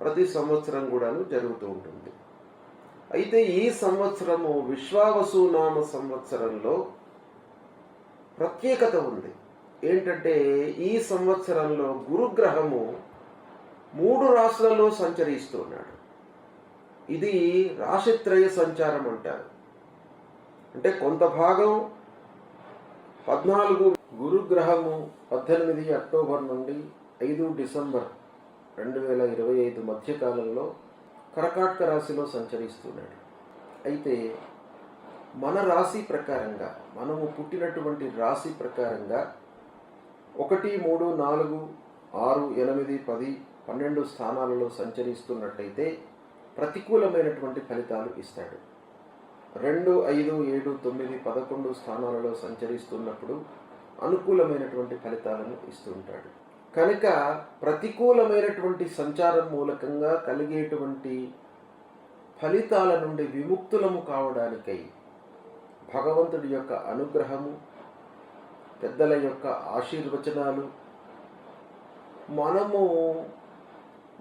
ప్రతి సంవత్సరం కూడాను జరుగుతూ ఉంటుంది. అయితే ఈ సంవత్సరము విశ్వావసునామ సంవత్సరంలో ప్రత్యేకత ఉంది. ఏంటంటే ఈ సంవత్సరంలో గురుగ్రహము మూడు రాశులలో సంచరిస్తున్నాడు ఇది రాశిత్రయ సంచారం అంటారు. అంటే కొంత భాగం పద్నాలుగు గురుగ్రహము పద్దెనిమిది అక్టోబర్ నుండి ఐదు డిసెంబర్ రెండు వేల ఇరవై ఐదు మధ్యకాలంలో కరకాటక రాశిలో సంచరిస్తున్నాడు. అయితే మన రాశి ప్రకారంగా మనము పుట్టినటువంటి రాశి ప్రకారంగా ఒకటి మూడు నాలుగు ఆరు ఎనిమిది పది పన్నెండు స్థానాలలో సంచరిస్తున్నట్టయితే ప్రతికూలమైనటువంటి ఫలితాలు ఇస్తాడు. రెండు ఐదు ఏడు తొమ్మిది పదకొండు స్థానాలలో సంచరిస్తున్నప్పుడు అనుకూలమైనటువంటి ఫలితాలను ఇస్తుంటాడు కనుక ప్రతికూలమైనటువంటి సంచారం మూలకంగా కలిగేటువంటి ఫలితాల నుండి విముక్తులము కావడానికై భగవంతుడి యొక్క అనుగ్రహము పెద్దల యొక్క ఆశీర్వచనాలు మనము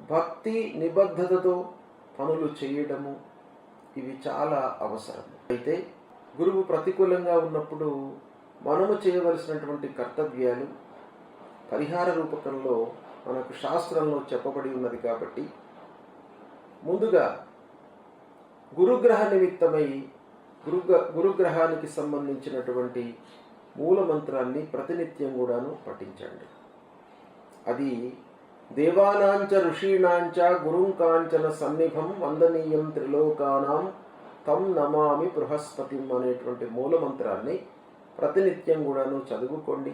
భక్తి నిబద్ధతతో పనులు చేయడము ఇవి చాలా అవసరం అయితే గురువు ప్రతికూలంగా ఉన్నప్పుడు మనము చేయవలసినటువంటి కర్తవ్యాలు పరిహార రూపకంలో మనకు శాస్త్రంలో చెప్పబడి ఉన్నది కాబట్టి ముందుగా గురుగ్రహ నిమిత్తమై గురు గురుగ్రహానికి సంబంధించినటువంటి మూల మంత్రాన్ని ప్రతినిత్యం కూడాను పఠించండి. అది దేవానాంచ ఋషీణాంచ గురుం కాంచన సన్నిభం వందనీయం త్రిలోకానాం తం నమామి బృహస్పతిం అనేటువంటి మూల మంత్రాన్ని ప్రతినిత్యం కూడాను చదువుకోండి.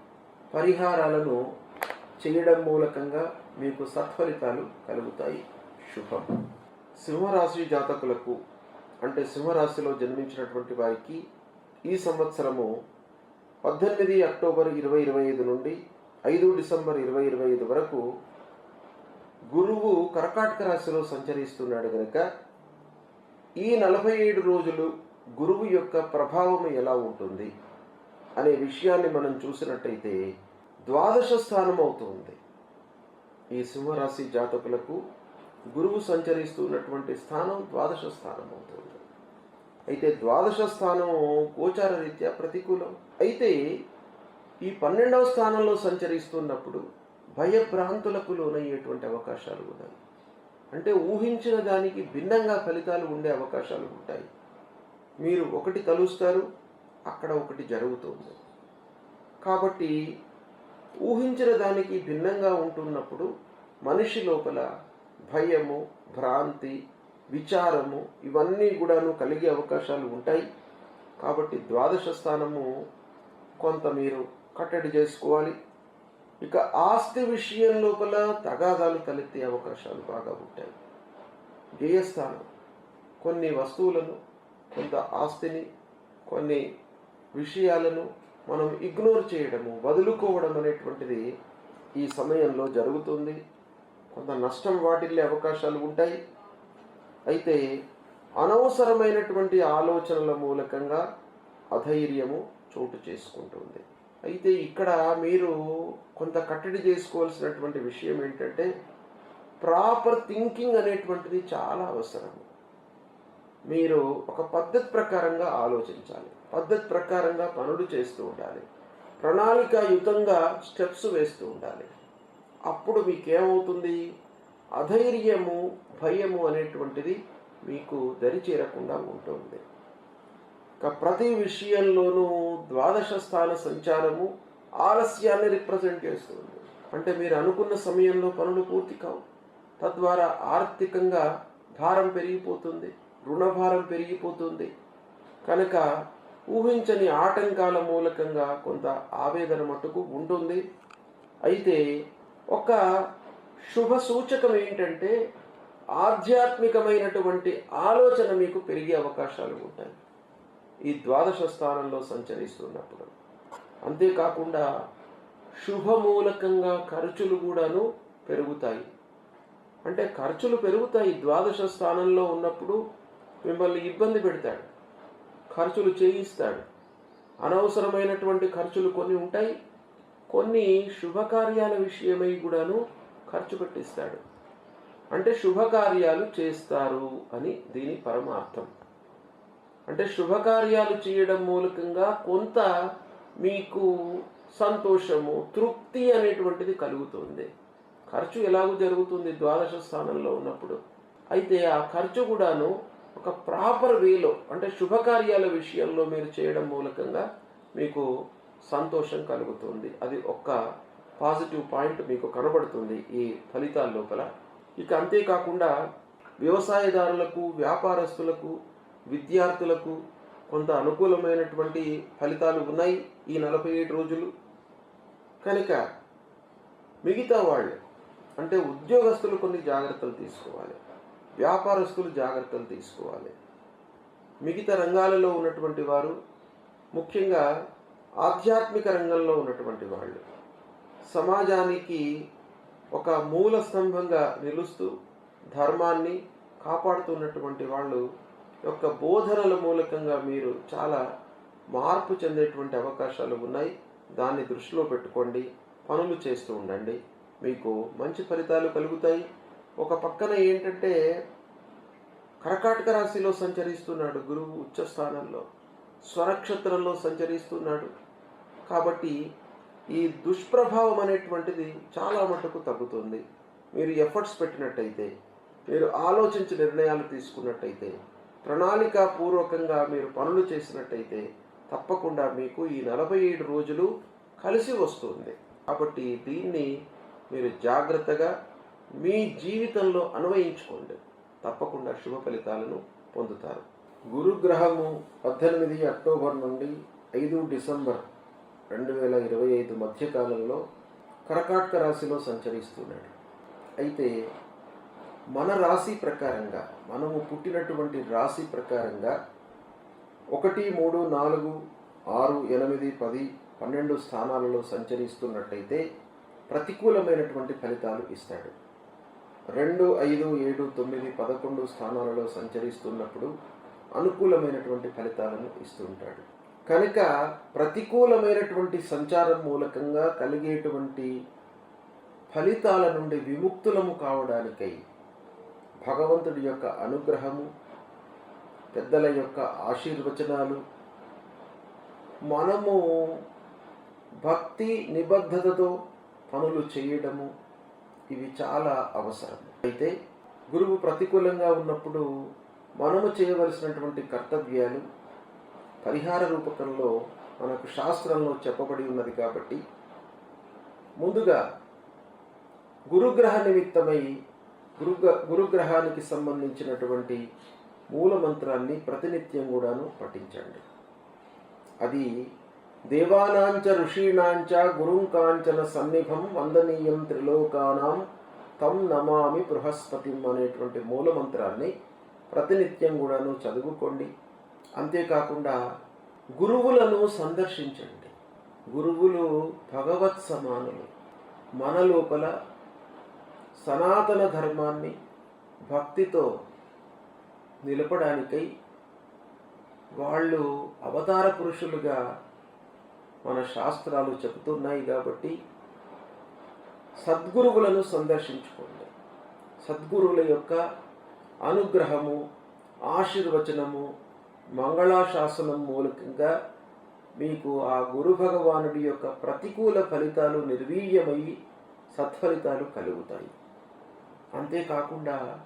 పరిహారాలను చేయడం మూలకంగా మీకు సత్ఫలితాలు కలుగుతాయి. శుభం. సింహరాశి జాతకులకు అంటే సింహరాశిలో జన్మించినటువంటి వారికి ఈ సంవత్సరము పద్దెనిమిది అక్టోబర్ ఇరవై ఇరవై ఐదు నుండి ఐదు డిసెంబర్ ఇరవై ఇరవై ఐదు వరకు గురువు కర్కాటక రాశిలో సంచరిస్తున్నాడు కనుక ఈ నలభై ఏడు రోజులు గురువు యొక్క ప్రభావం ఎలా ఉంటుంది? అనే విషయాన్ని మనం చూసినట్టయితే ద్వాదశ స్థానం అవుతుంది ఈ సింహరాశి జాతకులకు గురువు సంచరిస్తున్నటువంటి స్థానం ద్వాదశ స్థానం అవుతుంది అయితే ద్వాదశ స్థానం గోచార రీత్యా ప్రతికూలం. అయితే ఈ పన్నెండవ స్థానంలో సంచరిస్తున్నప్పుడు భయభ్రాంతులకు లోనయ్యేటువంటి అవకాశాలు ఉన్నాయి. అంటే ఊహించిన దానికి భిన్నంగా ఫలితాలు ఉండే అవకాశాలు ఉంటాయి. మీరు ఒకటి తలుస్తారు అక్కడ ఒకటి జరుగుతుంది. కాబట్టి ఊహించిన దానికి భిన్నంగా ఉంటున్నప్పుడు మనిషి లోపల భయము భ్రాంతి విచారము ఇవన్నీ కూడాను కలిగే అవకాశాలు ఉంటాయి. కాబట్టి ద్వాదశ స్థానము కొంత మీరు కట్టడి చేసుకోవాలి. ఇక ఆస్తి విషయం లోపల తగాదాలు తలెత్తే అవకాశాలు బాగా ఉంటాయి. వ్యయస్థానం కొన్ని వస్తువులను కొంత ఆస్తిని కొన్ని విషయాలను మనం ఇగ్నోర్ చేయడము వదులుకోవడం అనేటువంటిది ఈ సమయంలో జరుగుతుంది. కొంత నష్టం వాటిల్లే అవకాశాలు ఉంటాయి. అయితే అనవసరమైనటువంటి ఆలోచనల మూలకంగా అధైర్యము చోటు చేసుకుంటుంది. అయితే ఇక్కడ మీరు కొంత కట్టడి చేసుకోవాల్సినటువంటి విషయం ఏంటంటే ప్రాపర్ థింకింగ్ అనేటువంటిది చాలా అవసరం మీరు ఒక పద్ధతి ప్రకారంగా ఆలోచించాలి. పద్ధతి ప్రకారంగా పనులు చేస్తూ ఉండాలి. ప్రణాళికాయుతంగా స్టెప్స్ వేస్తూ ఉండాలి. అప్పుడు మీకేమవుతుంది? అధైర్యము భయము అనేటువంటిది మీకు దరి చేరకుండా ఉంటుంది. ఇక ప్రతి విషయంలోనూ ద్వాదశ స్థాన సంచారము ఆలస్యాన్ని రిప్రజెంట్ చేస్తుంది. అంటే మీరు అనుకున్న సమయంలో పనులు పూర్తి కావు. తద్వారా ఆర్థికంగా భారం పెరిగిపోతుంది రుణభారం పెరిగిపోతుంది. కనుక ఊహించని ఆటంకాల మూలకంగా కొంత ఆవేదన మట్టుకు ఉంటుంది. అయితే ఒక శుభ సూచకం ఏంటంటే ఆధ్యాత్మికమైనటువంటి ఆలోచన మీకు పెరిగే అవకాశాలు ఉంటాయి. ఈ ద్వాదశ స్థానంలో సంచరిస్తున్నప్పుడు. అంతేకాకుండా శుభమూలకంగా ఖర్చులు కూడాను పెరుగుతాయి. అంటే ఖర్చులు పెరుగుతాయి. ద్వాదశ స్థానంలో ఉన్నప్పుడు మిమ్మల్ని ఇబ్బంది పెడతాడు. ఖర్చులు చేయిస్తాడు. అనవసరమైనటువంటి ఖర్చులు కొన్ని ఉంటాయి. కొన్ని శుభకార్యాల విషయమై కూడాను ఖర్చు పెట్టిస్తాడు. అంటే శుభకార్యాలు చేస్తారు అని దీని పరమార్థం. అంటే శుభకార్యాలు చేయడం మూలకంగా కొంత మీకు సంతోషము తృప్తి అనేటువంటిది కలుగుతుంది. ఖర్చు ఎలాగో జరుగుతుంది ద్వాదశ స్థానంలో ఉన్నప్పుడు. అయితే ఆ ఖర్చు కూడాను ఒక ప్రాపర్ వేలో అంటే శుభకార్యాల విషయంలో మీరు చేయడం మూలకంగా మీకు సంతోషం కలుగుతుంది. అది ఒక్క పాజిటివ్ పాయింట్ మీకు కనబడుతుంది ఈ ఫలితాల లోపల. ఇక అంతేకాకుండా వ్యవసాయదారులకు వ్యాపారస్తులకు విద్యార్థులకు కొంత అనుకూలమైనటువంటి ఫలితాలు ఉన్నాయి ఈ నలభై ఏడు రోజులు. కనుక మిగతా వాళ్ళు అంటే ఉద్యోగస్తులు కొన్ని జాగ్రత్తలు తీసుకోవాలి. వ్యాపారస్తులు జాగ్రత్తలు తీసుకోవాలి. మిగతా రంగాలలో ఉన్నటువంటి వారు ముఖ్యంగా ఆధ్యాత్మిక రంగంలో ఉన్నటువంటి వాళ్ళు సమాజానికి ఒక మూల స్తంభంగా నిలుస్తూ ధర్మాన్ని కాపాడుతున్నటువంటి వాళ్ళు యొక్క బోధనల మూలకంగా మీరు చాలా మార్పు చెందేటువంటి అవకాశాలు ఉన్నాయి. దాన్ని దృష్టిలో పెట్టుకోండి పనులు చేస్తూ ఉండండి. మీకు మంచి ఫలితాలు కలుగుతాయి. ఒక పక్కన ఏంటంటే కర్కాటక రాశిలో సంచరిస్తున్నాడు గురువు ఉచ్చ స్థానంలో సంచరిస్తున్నాడు. కాబట్టి ఈ దుష్ప్రభావం అనేటువంటిది చాలా మటుకు తగ్గుతుంది. మీరు ఎఫర్ట్స్ పెట్టినట్టయితే మీరు ఆలోచించి నిర్ణయాలు తీసుకున్నట్టయితే ప్రణాళికాపూర్వకంగా మీరు పనులు చేసినట్టయితే తప్పకుండా మీకు ఈ నలభై ఏడు రోజులు కలిసి వస్తుంది. కాబట్టి దీన్ని మీరు జాగ్రత్తగా మీ జీవితంలో అన్వయించుకోండి. తప్పకుండా శుభ ఫలితాలను పొందుతారు. గురుగ్రహము పద్దెనిమిది అక్టోబర్ నుండి ఐదు డిసెంబర్ రెండు వేల ఇరవై ఐదు మధ్యకాలంలో కరకాటక రాశిలో సంచరిస్తున్నాడు. అయితే మన రాశి ప్రకారంగా మనము పుట్టినటువంటి రాశి ప్రకారంగా ఒకటి మూడు నాలుగు ఆరు ఎనిమిది పది పన్నెండు స్థానాలలో సంచరిస్తున్నట్టయితే ప్రతికూలమైనటువంటి ఫలితాలు ఇస్తాడు. రెండు ఐదు ఏడు తొమ్మిది పదకొండు స్థానాలలో సంచరిస్తున్నప్పుడు అనుకూలమైనటువంటి ఫలితాలను ఇస్తుంటాడు కనుక ప్రతికూలమైనటువంటి సంచారం మూలకంగా కలిగేటువంటి ఫలితాల నుండి విముక్తులము కావడానికై భగవంతుడి యొక్క అనుగ్రహము పెద్దల యొక్క ఆశీర్వచనాలు మనము భక్తి నిబద్ధతతో పనులు చేయడము ఇవి చాలా అవసరం. అయితే గురువు ప్రతికూలంగా ఉన్నప్పుడు మనము చేయవలసినటువంటి కర్తవ్యాలు పరిహార రూపకంలో మనకు శాస్త్రంలో చెప్పబడి ఉన్నది కాబట్టి ముందుగా గురుగ్రహ నిమిత్తమై గురుగ్ర గురుగ్రహానికి సంబంధించినటువంటి మూల మంత్రాన్ని ప్రతినిత్యం కూడాను పఠించండి. అది దేవానాంచ ఋషీణాంచ గురుం కాంచన సన్నిభం వందనీయం త్రిలోకానాం తం నమామి బృహస్పతిం అనేటువంటి మూలమంత్రాన్ని ప్రతినిత్యం కూడాను చదువుకోండి. అంతేకాకుండా గురువులను సందర్శించండి. గురువులు భగవత్ సమానులు. మన లోపల సనాతన ధర్మాన్ని భక్తితో నిలపడానికై వాళ్ళు అవతార పురుషులుగా మన శాస్త్రాలు చెబుతున్నాయి కాబట్టి సద్గురువులను సందర్శించుకోండి. సద్గురువుల యొక్క అనుగ్రహము ఆశీర్వచనము మంగళాశాసనం మూలకంగా మీకు ఆ గురు భగవానుడి యొక్క ప్రతికూల ఫలితాలు నిర్వీర్యమై సత్ఫలితాలు కలుగుతాయి. అంతేకాకుండా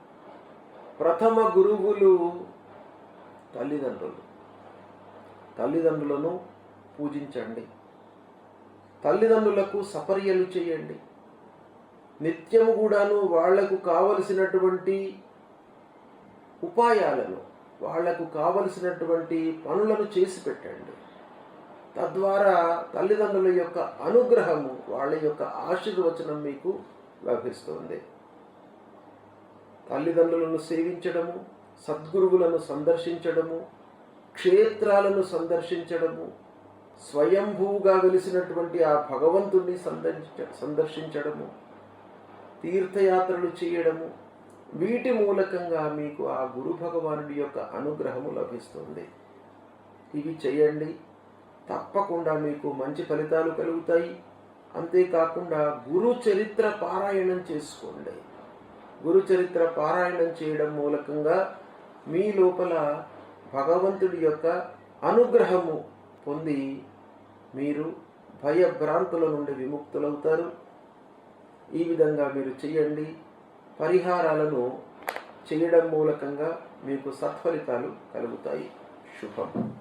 ప్రథమ గురువులు తల్లిదండ్రులు. తల్లిదండ్రులను పూజించండి. తల్లిదండ్రులకు సపర్యలు చేయండి. నిత్యము కూడాను వాళ్ళకు కావలసినటువంటి ఉపాయాలను వాళ్ళకు కావలసినటువంటి పనులను చేసి పెట్టండి. తద్వారా తల్లిదండ్రుల యొక్క అనుగ్రహము వాళ్ళ యొక్క ఆశీర్వచనం మీకు లభిస్తుంది. తల్లిదండ్రులను సేవించడము సద్గురువులను సందర్శించడము క్షేత్రాలను సందర్శించడము స్వయంభూగా వెలిసినటువంటి ఆ భగవంతుణ్ణి సందర్శించ సందర్శించడము తీర్థయాత్రలు చేయడము వీటి మూలకంగా మీకు ఆ గురు భగవానుడి యొక్క అనుగ్రహము లభిస్తుంది. ఇవి చేయండి. తప్పకుండా మీకు మంచి ఫలితాలు కలుగుతాయి. అంతేకాకుండా గురు చరిత్ర పారాయణం చేసుకోండి. గురు చరిత్ర పారాయణం చేయడం మూలకంగా మీ లోపల భగవంతుడి యొక్క అనుగ్రహము పొంది మీరు భయభ్రాంతుల నుండి విముక్తులవుతారు. ఈ విధంగా మీరు చేయండి పరిహారాలను చేయడం మూలకంగా మీకు సత్ఫలితాలు కలుగుతాయి. శుభం.